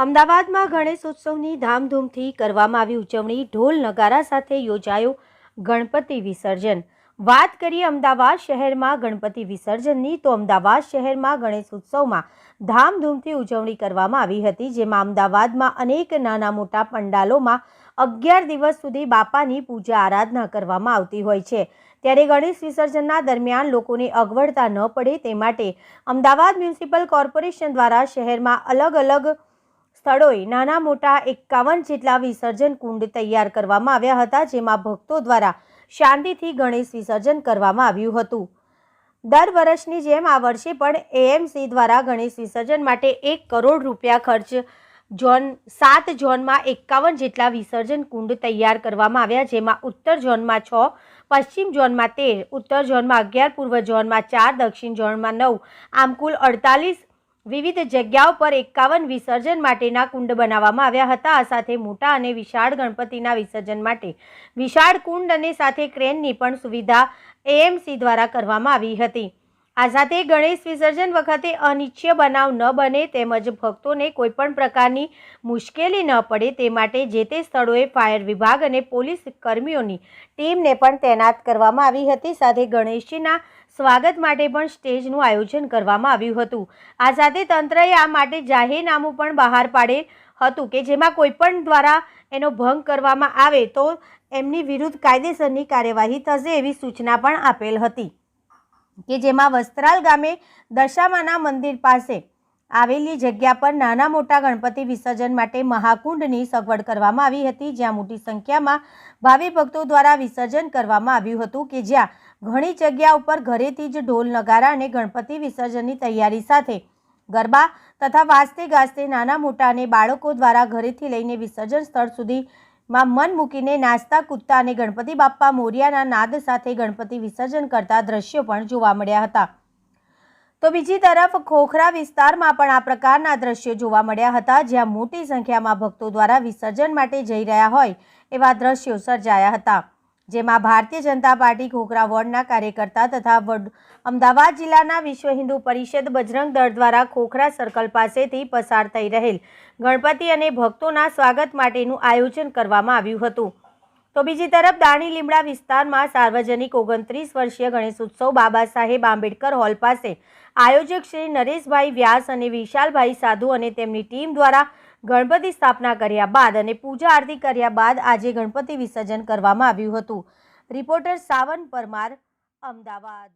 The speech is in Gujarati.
અમદાવાદમાં ગણેશ ઉત્સવની ધામધૂમથી કરવામાં આવી ઉજવણી, ઢોલ નગારા સાથે યોજાયો ગણપતિ વિસર્જન. વાત કરીએ અમદાવાદ શહેરમાં ગણપતિ વિસર્જનની, તો અમદાવાદ શહેરમાં ગણેશ ઉત્સવમાં ધામધૂમથી ઉજવણી કરવામાં આવી હતી, જેમાં અમદાવાદમાં અનેક નાના મોટા પંડાલોમાં અગિયાર દિવસ સુધી બાપાની પૂજા આરાધના કરવામાં આવતી હોય છે. ત્યારે ગણેશ વિસર્જનના દરમિયાન લોકોને અગવડતા ન પડે, તે માટે અમદાવાદ મ્યુનિસિપલ કોર્પોરેશન દ્વારા શહેરમાં અલગ અલગ સ્થળોએ નાના મોટા એકાવન જેટલા વિસર્જન કુંડ તૈયાર કરવામાં આવ્યા હતા, જેમાં ભક્તો દ્વારા શાંતિથી ગણેશ વિસર્જન કરવામાં આવ્યું હતું. દર વર્ષની જેમ આ વર્ષે પણ એએમસી દ્વારા ગણેશ વિસર્જન માટે એક કરોડ રૂપિયા ખર્ચ ઝોન, સાત ઝોનમાં એકાવન જેટલા વિસર્જન કુંડ તૈયાર કરવામાં આવ્યા, જેમાં ઉત્તર ઝોનમાં છ, પશ્ચિમ ઝોનમાં તેર, ઉત્તર ઝોનમાં અગિયાર, પૂર્વ ઝોનમાં ચાર, દક્ષિણ ઝોનમાં નવ, આમ કુલ અડતાલીસ વિવિધ જગ્યાઓ પર એકાવન વિસર્જન માટેના કુંડ બનાવવામાં આવ્યા હતા. આ સાથે મોટા અને વિશાળ ગણપતિના વિસર્જન માટે વિશાળ કુંડ અને સાથે ક્રેનની પણ સુવિધા એએમસી દ્વારા કરવામાં આવી હતી. આ સાથે ગણેશ વિસર્જન વખતે અનિચ્છ્ય બનાવ ન બને તેમજ ભક્તોને કોઈપણ પ્રકારની મુશ્કેલી ન પડે તે માટે જે તે સ્થળોએ ફાયર વિભાગ અને પોલીસ કર્મીઓની ટીમને પણ તૈનાત કરવામાં આવી હતી. સાથે ગણેશજીના સ્વાગત માટે પણ સ્ટેજનું આયોજન કરવામાં આવ્યું હતું. આ સાથે તંત્રએ આ માટે જાહેરનામું પણ બહાર પાડેલ હતું કે જેમાં કોઈપણ દ્વારા એનો ભંગ કરવામાં આવે તો એમની વિરુદ્ધ કાયદેસરની કાર્યવાહી થશે એવી સૂચના પણ આપેલ હતી. કે જેમાં વસ્ત્રાલ ગામે દશામાના મંદિર પાસે આવેલી જગ્યા પર નાના મોટા ગણપતિ વિસર્જન માટે મહાકુંડની સગવડ કરવામાં આવી હતી, જ્યાં મોટી સંખ્યામાં ભાવિ ભક્તો દ્વારા વિસર્જન કરવામાં આવ્યું હતું કે જ્યાં ઘણી જગ્યા ઉપર ઘરેથી જ ઢોલ નગારા અને ગણપતિ વિસર્જનની તૈયારી સાથે ગરબા તથા વાજતે ગાજતે નાના મોટા અને બાળકો દ્વારા ઘરેથી લઈને વિસર્જન સ્થળ સુધીમાં મન મૂકીને નાસ્તા કૂદતા અને ગણપતિ બાપ્પા મોરિયાના નાદ સાથે ગણપતિ વિસર્જન કરતા દ્રશ્યો પણ જોવા મળ્યા હતા. તો બીજી તરફ ખોખરા વિસ્તારમાં પણ આ પ્રકારના દ્રશ્યો જોવા મળ્યા હતા, જ્યાં મોટી સંખ્યામાં ભક્તો દ્વારા વિસર્જન માટે જઈ રહ્યા હોય એવા દ્રશ્યો સર્જાયા હતા. જેમાં ભારતીય જનતા પાર્ટી ખોખરા વોર્ડના કાર્યકર્તા તથા અમદાવાદ જિલ્લાના વિશ્વ હિન્દુ પરિષદ બજરંગ દળ દ્વારા ખોખરા સર્કલ પાસેથી પસાર થઈ રહેલ ગણપતિ અને ભક્તોના સ્વાગત માટેનું આયોજન કરવામાં આવ્યું હતું. તો બીજી તરફ દાણી લીમડા વિસ્તારમાં સાર્વજનિક ઓગણત્રીસ વર્ષીય ગણેશ ઉત્સવ બાબા સાહેબ આંબેડકર હોલ પાસે આયોજક શ્રી નરેશભાઈ વ્યાસ અને વિશાલભાઈ સાધુ અને તેમની ટીમ દ્વારા ગણપતિ સ્થાપના કર્યા બાદ અને પૂજા આરતી કર્યા બાદ આજે ગણપતિ વિસર્જન કરવામાં આવ્યું હતું. રિપોર્ટર સાવન પરમાર, અમદાવાદ.